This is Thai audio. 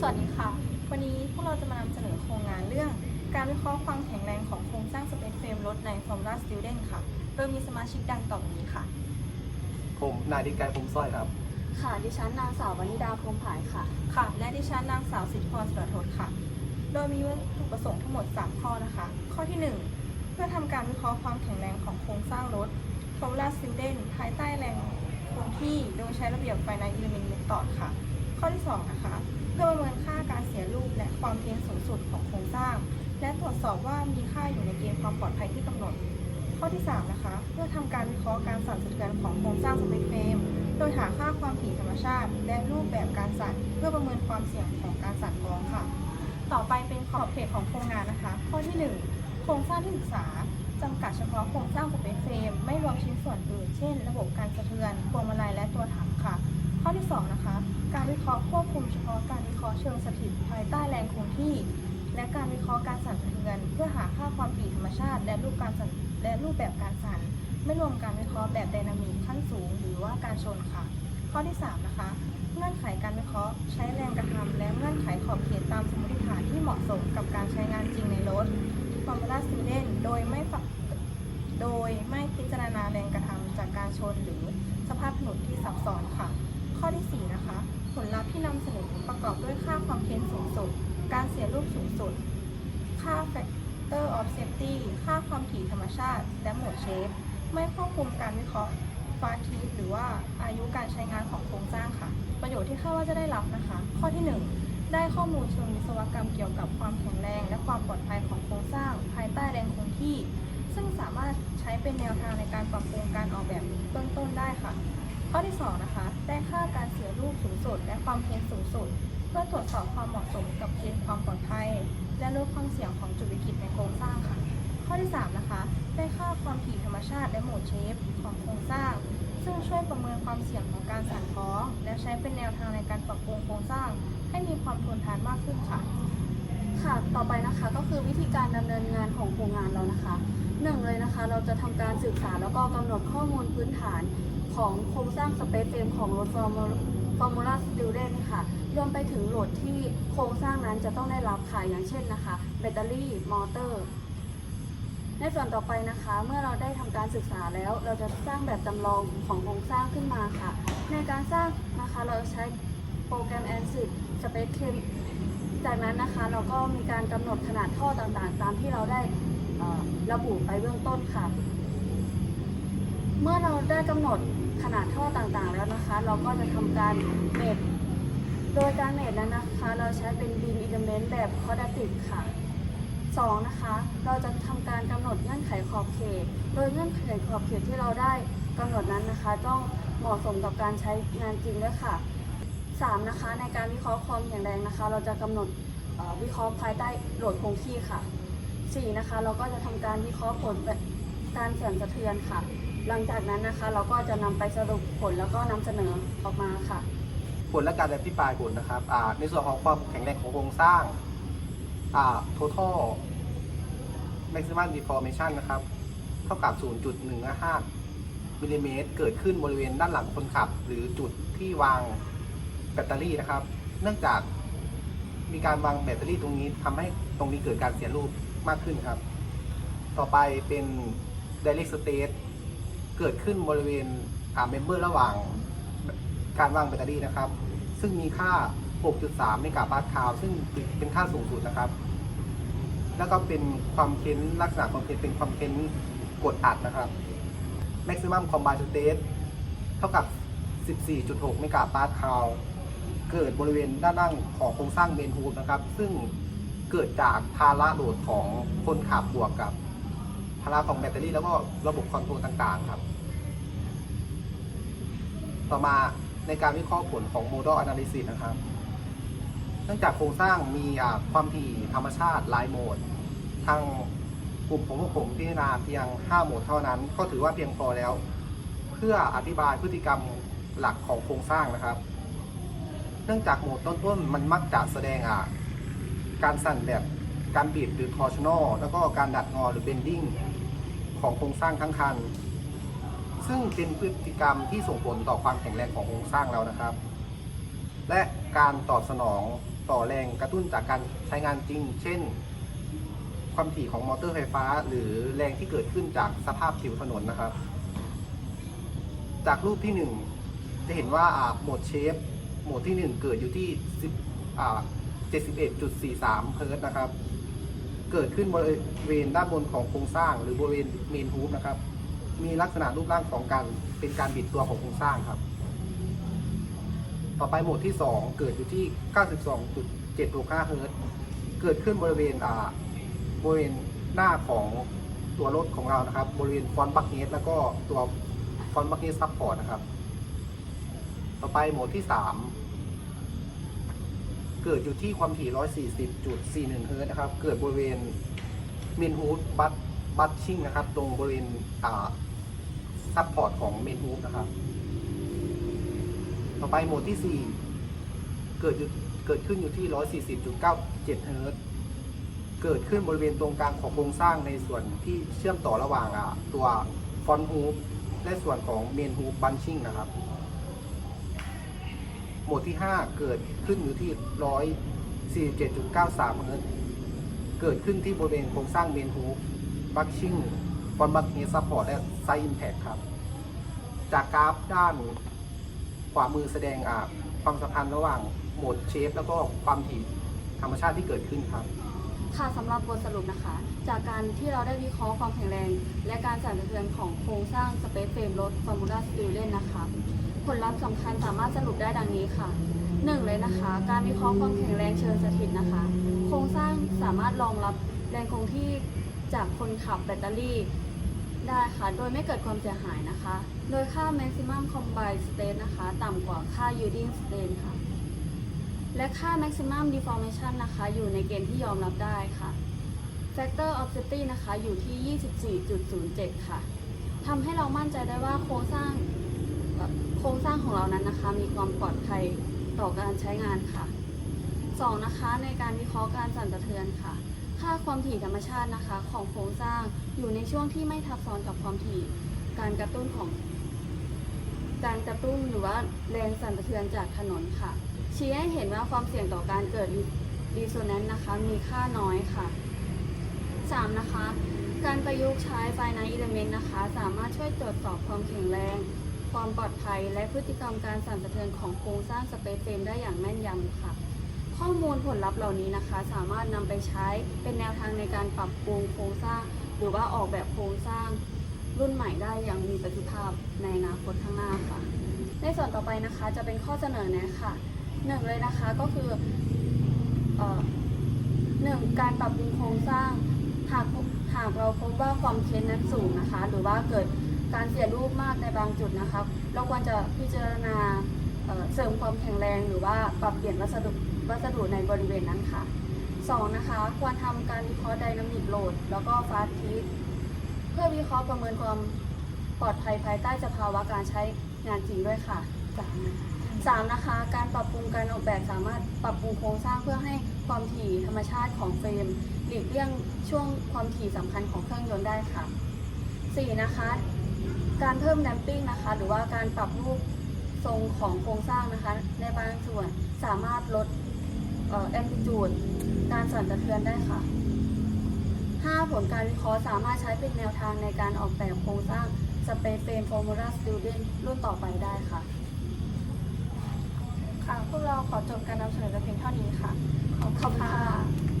สวัสดีค่ะ วันนี้พวกเราจะมานำเสนอโครงงานเรื่อง การวิเคราะห์ความแข็งแรงของโครงสร้างสเปซเฟรมรถใน Formula Student ค่ะ โดยมีสมาชิกดังต่อไปนี้ค่ะ ผมนายดิกายพรหมสร้อยครับ ค่ะ ดิฉันนางสาววนิดาพรหมผายค่ะ ค่ะ และดิฉันนางสาวสิทธิพรสุรทศค่ะ โดยมีวัตถุประสงค์ทั้งหมด 3 ข้อนะคะ ข้อที่ 1 เพื่อทำการวิเคราะห์ความแข็งแรงของโครงสร้างรถ Formula Student ภายใต้แรงคงที่โดยใช้ระเบียบ Finite Element Method ค่ะ ข้อที่ 2 นะคะ เพื่อประเมินค่าการเสียรูปและความเพียงสูงสุดของโครงสร้าง และตรวจสอบว่ามีค่าอยู่ในเกณฑ์ความปลอดภัยที่กำหนด ข้อที่ 3 นะคะ เพื่อทำการวิเคราะห์การสั่นสะเทือนของโครงสร้างสเปซเฟรมโดยหาค่าความถี่ธรรมชาติ และรูปแบบการสั่นเพื่อประเมินความเสี่ยงของการสั่นฟ้องค่ะ ต่อไปเป็นขอบเขตของโครงงานนะคะ ข้อที่ 1 โครงสร้างที่ศึกษาจำกัดเฉพาะโครงสร้างสเปซเฟรมไม่รวมชิ้นส่วนอื่น เช่น ระบบการสะเทือนพวงมาลัยและตัวถังค่ะ ข้อที่ 2 นะคะ การวิเคราะห์ควบคุมเฉพาะการวิเคราะห์เชิงสถิตภายใต้แรงคงที่ และการวิเคราะห์การสั่นสะเทือนเพื่อหาค่าความถี่ธรรมชาติ และรูปการสั่นและรูปแบบการสั่น ไม่รวมการวิเคราะห์แบบไดนามิกขั้นสูง หรือว่าการชนค่ะ ข้อที่ 3 นะคะ เงื่อนไขการวิเคราะห์ใช้แรงกระทำและเงื่อนไขขอบเขตตามสมมติฐานที่เหมาะสมกับการใช้งานจริงในรถ Formula Student โดยไม่ฝักโดยไม่พิจารณาแรงกระทำจากการชนหรือสภาพถนนที่ซับซ้อนค่ะ อที่ 4 นะคะ ผลลัพธ์ที่นำเสนอประกอบด้วยค่าความเพียงสูงสุด การเสียรูปสูงสุด ค่า Factor of Safety ค่าความถี่ธรรมชาติ และโหมดเชฟ ไม่ควบคุมการวิเคราะห์ฟาทีหรือว่าอายุการใช้งานของโครงสร้างค่ะ ประโยชน์ที่คาดว่าจะได้รับนะคะ ข้อที่ 1 ได้ข้อมูลเชิงวิศวกรรมเกี่ยวกับความแข็งแรง และความปลอดภัยของโครงสร้าง ภายใต้แรงคงที่ ซึ่งสามารถใช้เป็นแนวทางในการปรับปรุงการออกแบบเบื้องต้นได้ค่ะ ข้อที่ 2 นะคะ ได้ค่าการเสียรูปสูงสุด และความเพียงสูงสุด เพื่อตรวจสอบความเหมาะสมกับเกณฑ์ความปลอดภัย และลดความเสี่ยงของจุดวิกฤตในโครงสร้างค่ะ ข้อที่ 3 นะคะ ได้ค่าความถี่ธรรมชาติและโหมดเชฟของโครงสร้าง ซึ่งช่วยประเมินความเสี่ยงของการสั่นคล้อง และใช้เป็นแนวทางในการปรับปรุงโครงสร้าง ให้มีความทนทานมากขึ้นค่ะ ค่ะ ต่อไปนะคะก็คือวิธีการดำเนินงานของโครงงานเรานะคะหนึ่งเลยนะคะ เราจะทำการศึกษาแล้วก็กำหนดข้อมูลพื้นฐาน ของโครงสร้างสเปซเฟรมของรถ Formula Student ค่ะ รวมไปถึงโหลดที่โครงสร้างนั้นจะต้องได้รับค่ะอย่างเช่นนะคะ แบตเตอรี่มอเตอร์ ในส่วนต่อไปนะคะ เมื่อเราได้ทำการศึกษาแล้ว เราจะสร้างแบบจำลองของโครงสร้างขึ้นมาค่ะ ในการสร้างนะคะเราใช้โปรแกรม ANSYS Space c a m จากนั้นนะคะเราก็มีการกำหนดขนาดท่อต่างๆ ตามที่เราได้ระบุไปเบื้องต้นค่ะ เมื่อเราได้กำหนด ขนาดท่อต่างๆ แล้วนะคะ เราก็จะทำการเมตโดยการเมตนั้นนะคะ เราใช้เป็น beam element แบบ quadratic ค่ะสองนะคะ เราจะทำการกำหนดเงื่อนไขขอบเขต โดยเงื่อนไขขอบเขตที่เราได้กำหนดนั้นนะคะ ต้องเหมาะสมกับการใช้งานจริงด้วยค่ะสามนะคะ ในการวิเคราะห์ความแข็งแรงนะคะ เราจะกำหนดวิเคราะห์ภายใต้โหลดคงที่ค่ะสี่นะคะ เราก็จะทำการวิเคราะห์ผลแบบ การสั่นสะเทือนค่ะ หลังจากนั้นนะคะ เราก็จะนำไปสรุปผลแล้วก็นำเสนอออกมาค่ะ ผลและการอภิปรายผลนะครับอ่าในส่วนของความแข็งแรงของโครงสร้างอ่า total maximum deformation นะครับ เท่ากับ 0.155มิลลิเมตร เกิดขึ้นบริเวณด้านหลังคนขับ หรือจุดที่วางแบตเตอรี่นะครับ เนื่องจากมีการวางแบตเตอรี่ตรงนี้ทำให้ตรงนี้เกิดการเสียรูปมากขึ้นครับ ต่อไปเป็น direct state เกิดขึ้นบริเวณอ่าเมมเบอร์ระหว่างการวางแบตเตอรี่นะครับ ซึ่งมีค่า 6.3 เมกะปาสคาลซึ่งเป็นค่าสูงสุดนะครับ แล้วก็เป็นความเค้นลักษณะความเค้นเป็นความเค้นกดอัดนะครับ maximum combined state เท่ากับ 14.6 เมกะปาสคาลเกิดบริเวณด้านล่างของโครงสร้างเมนฮูดนะครับ ซึ่งเกิดจากภาระโหลดของคนขับบวกกับ ภาระของแบตเตอรี่แล้วก็ระบบคอนโทรลต่างๆ ครับ ต่อมาในการวิเคราะห์ผลของ Model Analysis นะครับ เนื่องจากโครงสร้างมีความถี่ธรรมชาติหลายโหมด ทางกลุ่มของพวกผมพิจารณาเพียง 5 โหมดเท่านั้น ก็ถือว่าเพียงพอแล้ว เพื่ออธิบายพฤติกรรมหลักของโครงสร้างนะครับ เนื่องจากโหมดต้นๆ มันมักจะแสดงการสั่นแบบการบีบหรือ torsional แล้วก็การดัดงอหรือ bending ของโครงสร้างทั้งคัน ซึ่งเป็นพฤติกรรมที่ส่งผลต่อความแข็งแรงของโครงสร้างเรานะครับ และการตอบสนองต่อแรงกระตุ้นจากการใช้งานจริง เช่น ความถี่ของมอเตอร์ไฟฟ้า หรือแรงที่เกิดขึ้นจากสภาพผิวถนนนะครับ จากรูปที่หนึ่งจะเห็นว่าโหมดเชฟโหมดที่หนึ่งเกิดอยู่ที่10อ่า71.43เฮิร์ตนะครับ เกิดขึ้นบริเวณด้านบนของโครงสร้าง หรือบริเวณเมนฮูปนะครับ มีลักษณะรูปร่างของการเป็นการบิดตัวของโครงสร้างครับ ต่อไปโหมดที่ 2 เกิดอยู่ที่ 92.765เฮิร์ตเกิดขึ้นบริเวณอ่าบริเวณหน้าของตัวรถของเรานะครับ บริเวณฟอนต์บักเนสแล้วก็ตัวฟอนต์บักเนสซับพอร์ตนะครับ ต่อไปโหมดที่ 3 เกิดอยู่ที่ความถี่ 140.41 เฮิร์ตนะครับ เกิดบริเวณเมนฮูดบัตบัตชิ่งนะครับ ตรงบริเวณอ่าซับพอร์ตของเมนฮูดนะครับ ต่อไปโหมดที่ 4 เกิดเกิดขึ้นอยู่ที่ 140.97 เฮิร์ตเกิดขึ้นบริเวณตรงกลางของโครงสร้างในส่วนที่เชื่อมต่อระหว่างอะตัวฟอนฮูปและส่วนของเมนฮูปบันชิ่งนะครับ หมดที่ 5 เกิดขึ้นอยู่ที่147.93เฮิร์ตซ์เกิดขึ้นที่บริเวณโครงสร้างเมนฮูบัคชิ่งฟอนบัคเฮซัพพอร์ตและไซอิมแพคครับ จากกราฟด้านขวามือแสดงอ่าความสัมพันธ์ระหว่างโหมดเชฟแล้วก็ความถี่ธรรมชาติที่เกิดขึ้นครับ ค่ะสำหรับบทสรุปนะคะ จากการที่เราได้วิเคราะห์ความแข็งแรง และการสั่นสะเทือนของโครงสร้างสเปซเฟรมรถฟอร์มูล่าสติลเลนนะคะ ผลลัพธ์สำคัญสามารถสรุปได้ดังนี้ค่ะหนึ่งเลยนะคะ การวิเคราะห์ความแข็งแรงเชิงสถิตนะคะ โครงสร้างสามารถรองรับแรงคงที่จากคนขับแบตเตอรี่ได้ค่ะ โดยไม่เกิดความเสียหายนะคะ โดยค่า maximum combined state นะคะ ต่ำกว่าค่า yielding state ค่ะ และค่า maximum deformation นะคะ อยู่ในเกณฑ์ที่ยอมรับได้ค่ะ factor of safety นะคะ อยู่ที่ 24.07 ค่ะ ทำให้เรามั่นใจได้ว่าโครงสร้างแบบ รงสร้างของเรานั้นนะคะ มีความปลอดภัยต่อการใช้งานค่ะ 2. นะคะในการวิเคราะห์การสั่นสะเทือนค่ะ ค่าความถี่ธรรมชาตินะคะ ของโครงสร้างอยู่ในช่วงที่ไม่ทับซ้อนกับความถี่การกระตุ้นของ การกระตุ้นหรือว่าแรงสั่นสะเทือนจากถนนค่ะ ชี้ให้เห็นว่าความเสี่ยงต่อการเกิดรีโซแนนซ์นะคะ มีค่าน้อยค่ะ 3. นะคะ การประยุกต์ใช้ไฟในอิเลเมนต์นะคะ สามารถช่วยตรวจสอบความแข็งแรง ความปลอดภัย และพฤติกรรมการสั่นสะเทือนของโครงสร้างสเปซเฟรมได้อย่างแม่นยำค่ะ ข้อมูลผลลัพธ์เหล่านี้นะคะ สามารถนำไปใช้เป็นแนวทางในการปรับปรุงโครงสร้าง หรือว่าออกแบบโครงสร้างรุ่นใหม่ได้อย่างมีประสิทธิภาพในอนาคตข้างหน้าค่ะ ในส่วนต่อไปนะคะจะเป็นข้อเสนอแนะค่ะหนึ่งเลยนะคะก็คืออหนึ่งการปรับปรุงโครงสร้างหากหากเราพบว่าความเค้นนั้นสูงนะคะ หรือว่าเกิด การเสียรูปมากในบางจุดนะคะเราควรจะพิจารณาเเสริมความแข็งแรงหรือว่าปรับเปลี่ยนวัสดุวัสดุในบริเวณนั้นค่ะสองนะคะ ควรทำการวิเคราะห์ไดนามิกโหลด แล้วก็ฟาสทีสเพื่อวิเคราะห์ประเมินความปลอดภัยภายใต้สภาวะการใช้งานจริงด้วยค่ะสามสามนะคะ การปรับปรุงการออกแบบสามารถปรับปรุงโครงสร้างเพื่อให้ความถี่ธรรมชาติของเฟรม หลีกเลี่ยงช่วงความถี่สำคัญของเครื่องยนต์ได้ค่ะ 4. นะคะ การเพิ่มแดมปิ้งนะคะ หรือว่าการปรับรูปทรงของโครงสร้างนะคะ ในบางส่วนสามารถลดแอมพลิจูดการสั่นสะเทือนได้ค่ะ 5. ผลการวิเคราะห์สามารถใช้เป็นแนวทางในการออกแบบโครงสร้างสเปซเฟรมฟอร์มูล่าสตูเดนรุ่นต่อไปได้ค่ะ ค่ะ พวกเราขอจบการนำเสนอแต่เพียงเท่านี้ค่ะ ขอบคุณค่ะ